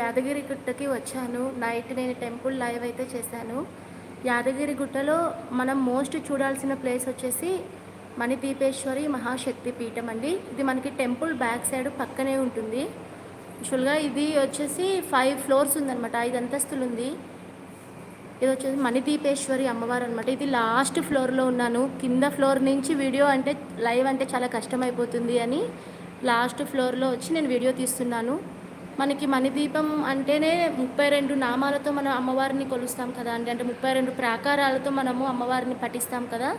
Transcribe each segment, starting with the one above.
యాదగిరి గుట్టకి వచ్చాను. నైట్ నేను temple live అయితే చేశాను. యాదగిరి గుట్టలో మనం మోస్ట్ చూడాల్సిన ప్లేస్ వచ్చేసి మణిదీపేశ్వరి మహాశక్తి పీఠం అండి. ఇది మనకి టెంపుల్ బ్యాక్ సైడ్ పక్కనే ఉంటుంది. యాక్చువల్గా ఇది వచ్చేసి ఫైవ్ ఫ్లోర్స్ ఉందన్నమాట. ఐదు అంతస్తులు ఉంది. ఇది వచ్చేసి మణిదీపేశ్వరి అమ్మవారు అనమాట ఇది లాస్ట్ ఫ్లోర్లో ఉన్నాను. కింద ఫ్లోర్ నుంచి వీడియో అంటే లైవ్ అంటే చాలా కష్టమైపోతుంది అని లాస్ట్ ఫ్లోర్లో వచ్చి నేను వీడియో తీస్తున్నాను. మనకి మణిదీపం అంటేనే ముప్పై రెండు నామాలతో మనం అమ్మవారిని కొలుస్తాం కదా అండి. అంటే ముప్పై రెండు ప్రాకారాలతో మనము అమ్మవారిని పఠిస్తాం కదా.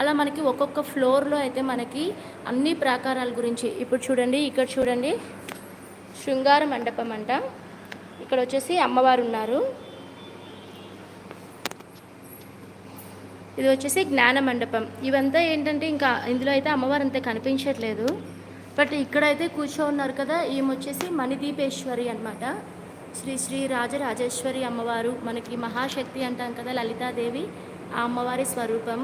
అలా మనకి ఒక్కొక్క ఫ్లోర్లో అయితే మనకి అన్ని ప్రాకారాల గురించి ఇప్పుడు చూడండి ఇక్కడ చూడండి. శృంగార మండపం అంట. ఇక్కడ వచ్చేసి అమ్మవారు ఉన్నారు. ఇది వచ్చేసి జ్ఞాన మండపం. ఇవంతా ఏంటంటే ఇంకా ఇందులో అయితే అమ్మవారు అంతే కనిపించట్లేదు. బట్ ఇక్కడైతే కూర్చో ఉన్నారు కదా ఈమె వచ్చేసి మణిదీపేశ్వరి అనమాట శ్రీ శ్రీ రాజరాజేశ్వరి అమ్మవారు మనకి మహాశక్తి అంటాం కదా లలితాదేవి ఆ అమ్మవారి స్వరూపం.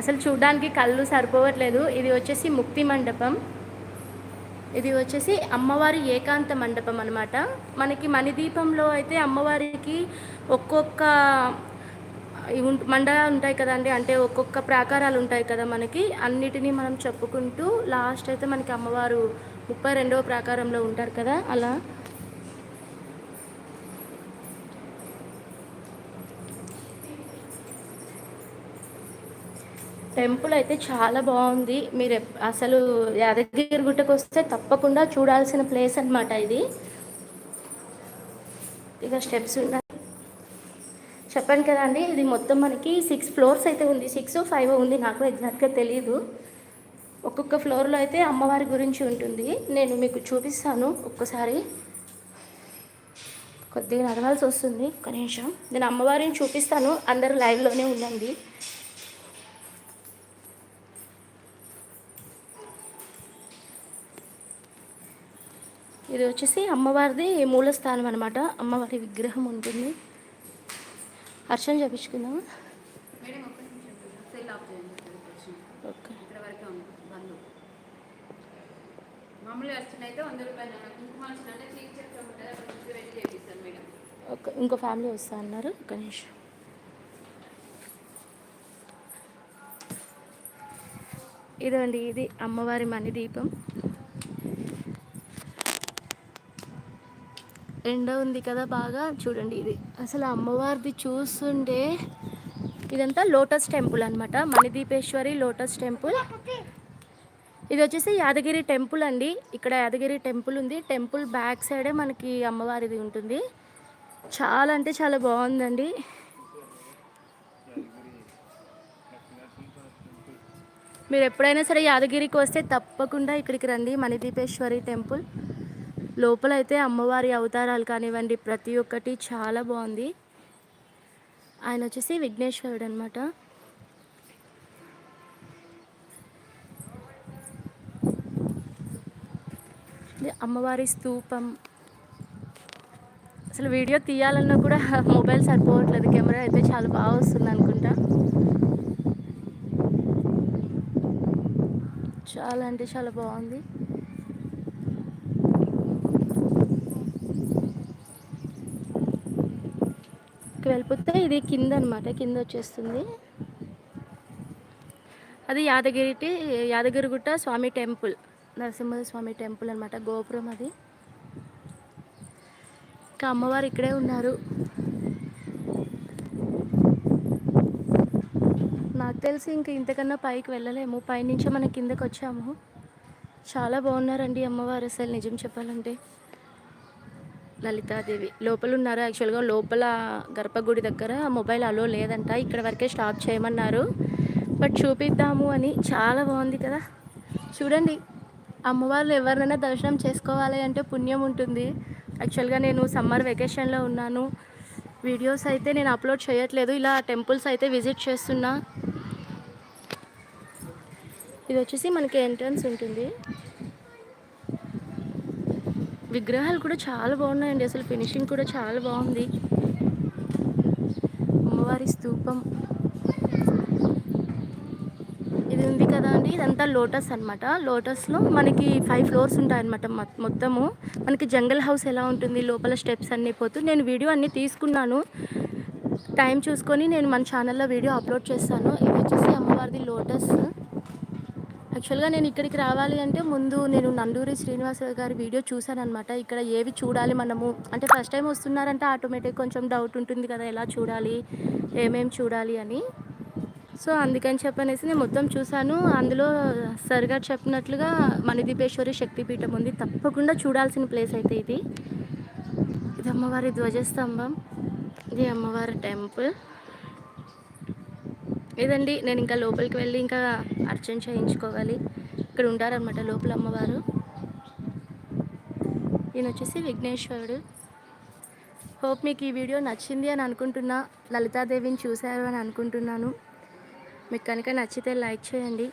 అసలు చూడడానికి కళ్ళు సరిపోవట్లేదు. ఇది వచ్చేసి ముక్తి మండపం. ఇది వచ్చేసి అమ్మవారి ఏకాంత మండపం అనమాట మనకి మణిదీపంలో అయితే అమ్మవారికి ఒక్కొక్క మండలాలు ఉంటాయి కదండి. అంటే ఒక్కొక్క ప్రాకారాలు ఉంటాయి కదా మనకి. అన్నిటినీ మనం చెప్పుకుంటూ లాస్ట్ అయితే మనకి అమ్మవారు ముప్పై రెండవ ప్రాకారంలో ఉంటారు కదా అలా. టెంపుల్ అయితే చాలా బాగుంది. మీరు అసలు యాదగిరి గుట్టకు వస్తే తప్పకుండా చూడాల్సిన ప్లేస్ అన్నమాట ఇది. ఇక స్టెప్స్ ఉన్నాయి చెప్పాను కదండి ఇది మొత్తం మనకి సిక్స్ ఫ్లోర్స్ అయితే ఉంది. సిక్స్ ఫైవ్ ఉంది. నాకు ఎగ్జాక్ట్గా తెలియదు ఒక్కొక్క ఫ్లోర్లో అయితే అమ్మవారి గురించి ఉంటుంది. నేను మీకు చూపిస్తాను ఒక్కసారి. కొద్దిగా నడవాల్సి వస్తుంది. ఒక్క నిమిషం. నేను అమ్మవారిని చూపిస్తాను. అందరు లైవ్లోనే ఉండండి. ఇది వచ్చేసి అమ్మవారిది మూలస్థానం అనమాట అమ్మవారి విగ్రహం ఉంటుంది. హర్షం చేపించుకుందామా? మామూలుగా వంద రూపాయలు కుంకుమ చీక్ చెప్తా ఉంటుంది అక్కడ చేపిస్తాను మేడం. ఓకే ఇంకో ఫ్యామిలీ వస్తా అన్నారు. ఒక నిమిషం. ఇదండి ఇది అమ్మవారి మణి దీపం. ఎండ ఉంది కదా బాగా. చూడండి ఇది. అసలు అమ్మవారిది చూస్తుంటే ఇదంతా లోటస్ టెంపుల్ అనమాట మణిదీపేశ్వరి లోటస్ టెంపుల్. ఇది వచ్చేసి యాదగిరి టెంపుల్ అండి. ఇక్కడ యాదగిరి టెంపుల్ ఉంది. టెంపుల్ బ్యాక్ సైడే మనకి అమ్మవారిది ఉంటుంది. చాలా అంటే చాలా బాగుందండి. మీరు ఎప్పుడైనా సరే యాదగిరికి వస్తే తప్పకుండా ఇక్కడికి రండి. మణిదీపేశ్వరి టెంపుల్. లోపల అయితే అమ్మవారి అవతారాలు కానివ్వండి ప్రతి ఒక్కటి చాలా బాగుంది. ఆయన వచ్చేసి విఘ్నేశ్వరుడు అనమాట అమ్మవారి స్తూపం అసలు వీడియో తీయాలన్నా కూడా మొబైల్ సరిపోవట్లేదు కెమెరా అయితే చాలా బాగా వస్తుంది అనుకుంటా. చాలా అంటే చాలా బాగుంది. పైకి వెళ్ళిపోతే ఇది కింద అనమాట కింద వచ్చేస్తుంది. అది యాదగిరి యాదగిరిగుట్ట స్వామి టెంపుల్ నరసింహ స్వామి టెంపుల్ అనమాట గోపురం అది. ఇంకా అమ్మవారు ఇక్కడే ఉన్నారు. నాకు తెలిసి ఇంక ఇంతకన్నా పైకి వెళ్ళలేము పైనుంచే మనం కిందకు వచ్చాము చాలా బాగున్నారండి అమ్మవారు అసలు నిజం చెప్పాలంటే. లలితాదేవి. లోపల ఉన్నారు యాక్చువల్గా లోపల గర్భగుడి దగ్గర మొబైల్ అలో లేదంట. ఇక్కడ వరకే స్టాప్ చేయమన్నారు. బట్ చూపిద్దాము అని చాలా బాగుంది కదా. చూడండి. అమ్మవారు ఎవరినైనా దర్శనం చేసుకోవాలి అంటే పుణ్యం ఉంటుంది. యాక్చువల్గా నేను సమ్మర్ వెకేషన్లో ఉన్నాను. వీడియోస్ అయితే నేను అప్లోడ్ చేయట్లేదు. ఇలా టెంపుల్స్ అయితే విజిట్ చేస్తున్నా. ఇది వచ్చేసి మనకి ఎంట్రన్స్ ఉంటుంది. విగ్రహాలు కూడా చాలా బాగున్నాయండి. అసలు ఫినిషింగ్ కూడా చాలా బాగుంది. అమ్మవారి స్తూపం ఇది ఉంది కదా అండి. ఇదంతా లోటస్ అనమాట లోటస్లో మనకి ఫైవ్ ఫ్లోర్స్ ఉంటాయన్నమాట మొత్తము. మనకి జంగల్ హౌస్ ఎలా ఉంటుంది లోపల స్టెప్స్ అన్నీ పోతూ. నేను వీడియో అన్నీ తీసుకున్నాను. టైం చూసుకొని నేను మన ఛానల్లో వీడియో అప్లోడ్ చేస్తాను. ఇది వచ్చేసి అమ్మవారిది లోటస్. యాక్చువల్గా నేను ఇక్కడికి రావాలి అంటే ముందు నేను నందూరి శ్రీనివాసరావు గారి వీడియో చూశాను అనమాట ఇక్కడ ఏవి చూడాలి మనము? అంటే ఫస్ట్ టైం వస్తున్నారంటే ఆటోమేటిక్ కొంచెం డౌట్ ఉంటుంది కదా ఎలా చూడాలి ఏమేమి చూడాలి అని. సో అందుకని చెప్పనేసి నేను మొత్తం చూశాను. అందులో సార్ గారు చెప్పినట్లుగా మణిదీపేశ్వరి శక్తిపీఠం ఉంది. తప్పకుండా చూడాల్సిన ప్లేస్ అయితే ఇది. ఇది అమ్మవారి ధ్వజస్తంభం. ఇది అమ్మవారి టెంపుల్. లేదండి నేను ఇంకా లోపలికి వెళ్ళి ఇంకా అర్చన చేయించుకోవాలి. ఇక్కడ ఉంటారనమాట లోపల అమ్మవారు. ఈయన వచ్చేసి విఘ్నేశ్వరుడు. హోప్ మీకు ఈ వీడియో నచ్చింది అని అనుకుంటున్నా. లలితాదేవిని చూశారు అని అనుకుంటున్నాను. మీకు కనుక నచ్చితే లైక్ చేయండి.